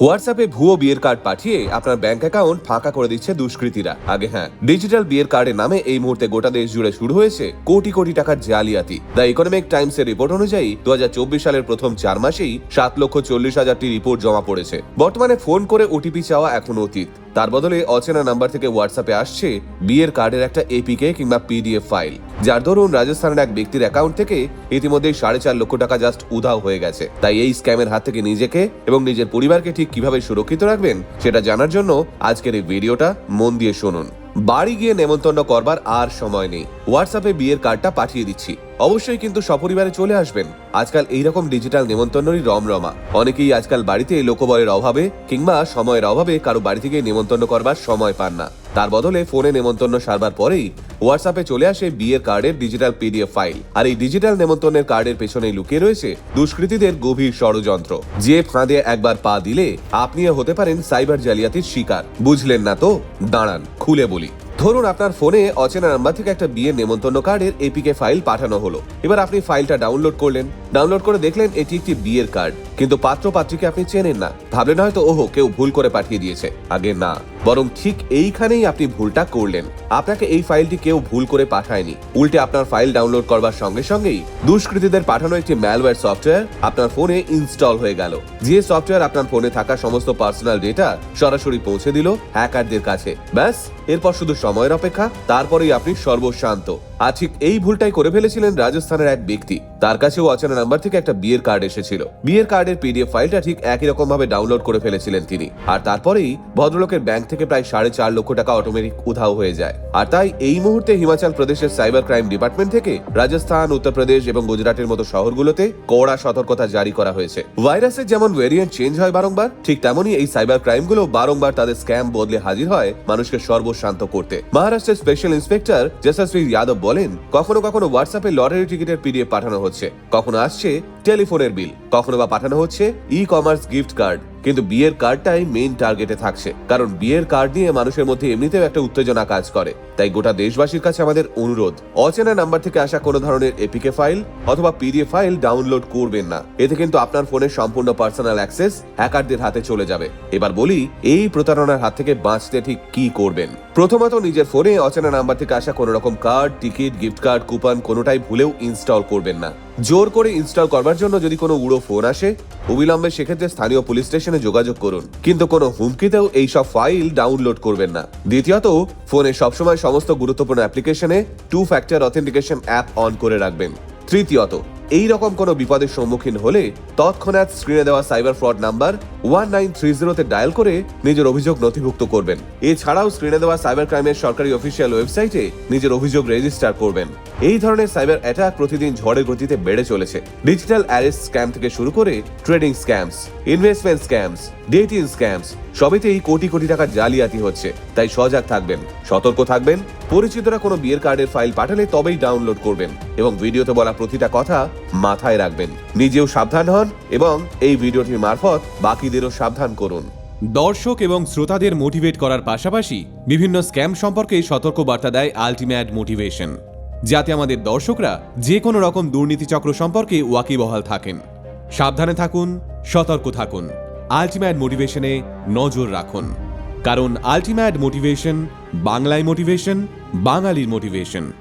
হোয়াটসঅ্যাপে ভুয়ো বিয়ের কার্ড পাঠিয়ে আপনার ব্যাংক অ্যাকাউন্ট ফাঁকা করে দিচ্ছে দুষ্কৃতীরা। আগে হ্যাঁ ডিজিটাল বিয়ের কার্ডের নামে এই মুহূর্তে গোটা দেশ জুড়ে শুরু হয়েছে কোটি কোটি টাকার জালিয়াতি। দ্য ইকোনমিক টাইমস এর রিপোর্ট অনুযায়ী দু হাজার চব্বিশ সালের প্রথম চার মাসেই সাত লক্ষ চল্লিশ হাজারটি রিপোর্ট জমা পড়েছে। বর্তমানে ফোন করে ওটিপি চাওয়া এখন অতীত। তার বদলে অচেনা নাম্বার থেকে হোয়াটসঅ্যাপে আসছে বিয়ের কার্ডের একটা এপিকে কিংবা পিডিএফ ফাইল যার দরুন রাজস্থানের এক ব্যক্তির অ্যাকাউন্ট থেকে ইতিমধ্যে সাড়ে চার লক্ষ টাকা জাস্ট উধাও হয়ে গেছে। তাই এই স্ক্যামের হাত থেকে নিজেকে এবং নিজের পরিবারকে ঠিক কীভাবে সুরক্ষিত রাখবেন, সেটা জানার জন্য আজকের এই ভিডিওটা মন দিয়ে শুনুন। বাড়ি গিয়ে নেমন্তন্ন করবার আর সময় নেই। হোয়াটসঅ্যাপে বিয়ের কার্ডটা পাঠিয়ে দিচ্ছি। অবশ্যই কিন্তু সপরিবারে চলে আসবেন। আজকাল এইরকম ডিজিটাল নেমন্তন্নরই রমরমা। অনেকেই আজকাল বাড়িতে লোকবলের অভাবে কিংবা সময়ের অভাবে কারও বাড়ি থেকে নেমন্তন্ন করবার সময় পান না। তার বদলে ফোনে নেমন্তন্ন সারবার পরেই হোয়াটসঅ্যাপে চলে আসে বিয়ের কার্ডের ডিজিটাল পিডিএফ ফাইল আর এই ডিজিটাল নেমন্তন্নের কার্ডের পেছনেই লুকিয়ে রয়েছে দুষ্কৃতীদের গভীর ষড়যন্ত্র। যে ফাঁদে একবার পা দিলে আপনিও হতে পারেন সাইবার জালিয়াতির শিকার। বুঝলেন না তো? দাঁড়ান, খুলে বলি। ধরুন আপনার ফোনে অচেনা নাম্বার থেকে একটা বিয়ের নেমন্তন্ন কার্ডের এপিকে ফাইল পাঠানো হলো। এবার আপনি ফাইলটা ডাউনলোড করলেন। ডাউনলোড করে দেখলেন এটি একটি বিয়ের কার্ড। কিন্তু পাত্র পাত্রীকে আপনি চেনেন না। ভাবলেন হয়তো, ওহো, কেউ ভুল করে পাঠিয়ে দিয়েছে। আগে না। বরং ঠিক এইখানেই আপনি ভুলটা করলেন। আপনাকে এই ফাইলটি কেউ ভুল করে পাঠায়নি। উল্টে আপনার ফাইল ডাউনলোড করবার সঙ্গে সঙ্গেই দুষ্কৃতীদের পাঠানো একটি ম্যালওয়্যার সফটওয়্যার আপনার ফোনে ইনস্টল হয়ে গেল। যে সফটওয়্যার আপনার ফোনে থাকা সমস্ত পার্সোনাল ডেটা সরাসরি পৌঁছে দিল হ্যাকারদের কাছে। ব্যাস, এরপর শুধু সময়ের অপেক্ষা, তারপরেই আপনি সর্বশান্ত। আর ঠিক এই ভুলটাই করে ফেলেছিলেন রাজস্থানের এক ব্যক্তি। তার কাছেও অচেনা নাম্বার থেকে একটা বিয়ের কার্ড এসেছিল। বিয়ের কার্ডের পিডিএফ ফাইলটা ঠিক একই রকম ভাবে ডাউনলোড করে ফেলেছিলেন তিনি। আর তারপরেই ভদ্রলোকের ব্যাংক থেকে প্রায় সাড়ে চার লক্ষ টাকা অটোমেটিক উধাও হয়ে যায়। আর তাই এই মুহূর্তে হিমাচল প্রদেশের সাইবার ক্রাইম ডিপার্টমেন্ট থেকে রাজস্থান, উত্তরপ্রদেশ এবং গুজরাটের মতো শহরগুলোতে কড়া সতর্কতা জারি করা হয়েছে। ভাইরাসের যেমন ভেরিয়েন্ট চেঞ্জ হয় বারংবার, ঠিক তেমনই এই সাইবার ক্রাইমগুলো বারংবার তাদের স্ক্যাম বদলে হাজির হয় মানুষকে সর্বশান্ত করতে। মহারাষ্ট্রের স্পেশাল ইন্সপেক্টর যশস্বী যাদব বলেন, কখনো কখনো হোয়াটসঅ্যাপে লটারি টিকিটের পিডিএফ পাঠানো হচ্ছে। কখনো আসছে টেলিফোনের বিল কখনো বা পাঠানো হচ্ছে ই কমার্স গিফট কার্ড কিন্তু বিয়ের কার্ডটাই মেইন টার্গেটে থাকছে। কারণ বিয়ের কার্ড নিয়ে মানুষের মধ্যে এমনিতেও একটা উত্তেজনা কাজ করে। তাই গোটা দেশবাসীর কাছে আমাদের অনুরোধ, অচেনা নাম্বার থেকে আসা কোনো ধরনের এপিকে ফাইল অথবা পিডিএফ ফাইল ডাউনলোড করবেন না। এতে কিন্তু আপনার ফোনের সম্পূর্ণ পার্সোনাল অ্যাক্সেস হ্যাকারদের হাতে চলে যাবে। এবার বলি, এই প্রতারণার হাত থেকে বাঁচতে ঠিক কি করবেন? প্রথমত নিজের ফোনে অচেনা নাম্বার থেকে আসা কোনো রকম card ticket gift card coupon কোনোটাই ভুলেও ইনস্টল করবেন না। জোর করে ইনস্টল করবার জন্য যদি কোনো উড়ো ফোন আসে, অবিলম্বে সেক্ষেত্রে স্থানীয় পুলিশ স্টেশনে যোগাযোগ করুন। কিন্তু কোনো হুমকিতেও এই সব ফাইল ডাউনলোড করবেন না। দ্বিতীয়ত ফোনে সবসময় সমস্ত গুরুত্বপূর্ণ অ্যাপ্লিকেশনে two factor authentication app on করে রাখবেন। তৃতীয়ত এই রকম কোনো বিপদের সম্মুখীন হলে তৎক্ষণাৎ স্ক্রিনে দেওয়া cyber fraud number one nine three জিরোতে ডায়াল করে নিজের অভিযোগ নথিভুক্ত করবেন। এছাড়াও স্ক্রিনে দেওয়া সাইবার ক্রাইমের সরকারি অফিসিয়াল ওয়েবসাইটে নিজের অভিযোগ রেজিস্টার করবেন। এই ধরনের সাইবার অ্যাটাক প্রতিদিন ঝড়ের গতিতে বেড়ে চলেছে। ডিজিটাল অ্যারেস্ট স্ক্যাম থেকে শুরু করে trading scams investment scams dating scams সবেতেই কোটি কোটি টাকা জালিয়াতি হচ্ছে, তাই সজাগ থাকবেন, সতর্ক থাকবেন, পরিচিতরা কোনো বিয়ের কার্ডের ফাইল পাঠালে তবেই ডাউনলোড করবেন এবং ভিডিওতে বলা প্রতিটা কথা মাথায় রাখবেন। নিজেও সাবধান হন এবং এই ভিডিওটির মারফত বাকিদেরও সাবধান করুন। দর্শক এবং শ্রোতাদের মোটিভেট করার পাশাপাশি বিভিন্ন স্ক্যাম সম্পর্কে সতর্ক বার্তা দেয় আলটিমেট মোটিভেশন, যাতে আমাদের দর্শকরা যে কোনো রকম দুর্নীতিচক্র সম্পর্কে ওয়াকিবহাল থাকেন। সাবধানে থাকুন, সতর্ক থাকুন। আলটিমেট মোটিভেশনে নজর রাখুন। কারণ আলটিমেট মোটিভেশন বাংলায় মোটিভেশন বাঙালির মোটিভেশন